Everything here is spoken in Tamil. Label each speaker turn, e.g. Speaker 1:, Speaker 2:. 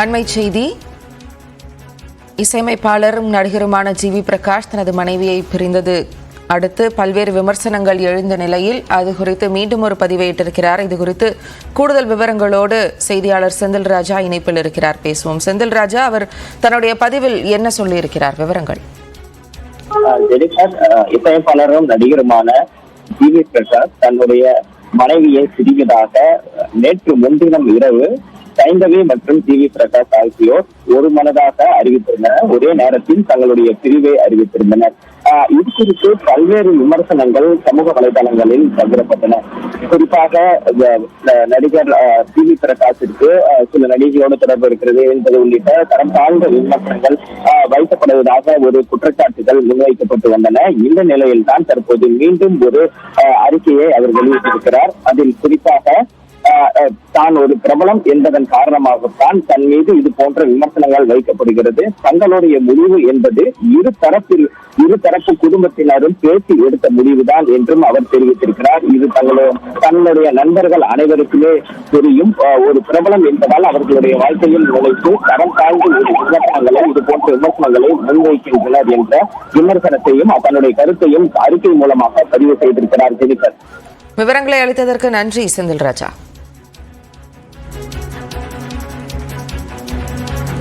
Speaker 1: அண்மை செய்தி. இசையமைப்பாளரும் நடிகருமான ஜி வி பிரகாஷ் தனது மனைவியை பிரிந்தது. அடுத்து பல்வேறு விமர்சனங்கள் எழுந்த நிலையில் அது குறித்து மீண்டும் ஒரு பதிவேற்றிருக்கிறார். இது குறித்து கூடுதல் விவரங்களோடு செய்தியாளர் செந்தில் ராஜா இணைப்பில் இருக்கிறார். பேசுவோம். செந்தில் ராஜா அவர் தன்னுடைய பதிவில் என்ன சொல்லியிருக்கிறார்? விவரங்கள்.
Speaker 2: இசையமைப்பாளரும் நடிகருமான ஜி வி பிரகாஷ் தன்னுடைய மனைவியை பிரிவதாக நேற்று முன்தினம் இரவு சைந்தவி மற்றும் டி வி பிரகாஷ் ஆகியோர் ஒரு மனதாக அறிவித்திருந்தனர். ஒரே நேரத்தில் தங்களுடைய பிரிவை அறிவித்திருந்தனர். ஆஹ் இது குறித்து பல்வேறு விமர்சனங்கள் சமூக வலைதளங்களில் பகிரப்பட்டன. குறிப்பாக நடிகர் டி வி பிரகாஷிற்கு சில நடிகையோடு தொடர்பு இருக்கிறது என்பது உள்ளிட்ட தரம் சார்ந்த விமர்சனங்கள் வைக்கப்படுவதாக ஒரு குற்றச்சாட்டுகள் முன்வைக்கப்பட்டு வந்தன. இந்த நிலையில் தான் தற்போது மீண்டும் ஒரு அறிக்கையை அவர் வெளியிட்டிருக்கிறார். அதில் குறிப்பாக தான் ஒரு பிரபலம் என்பதன் காரணமாகத்தான் தன் மீது இது போன்ற விமர்சனங்கள் வைக்கப்படுகிறது. தங்களுடைய முடிவு என்பது இரு தரப்பில் இரு தரப்பு குடும்பத்தினரும் பேசி எடுத்த முடிவுதான் என்றும் அவர் தெரிவித்திருக்கிறார். இது தங்களுடைய தன்னுடைய நண்பர்கள் அனைவருக்குமே தெரியும். ஒரு பிரபலம் என்பதால் அவர்களுடைய வாழ்க்கையில் நுழைத்து தரம் தாழ்ந்து ஒரு விமர்சனங்களை இது போன்ற விமர்சனங்களை முன்வைக்கின்றனர் என்ற விமர்சனத்தையும் தன்னுடைய கருத்தையும் அறிக்கை மூலமாக பதிவு செய்திருக்கிறார் ஜெனிஃபர்
Speaker 1: விவரங்களை அளித்ததற்கு நன்றி செந்தில் ராஜா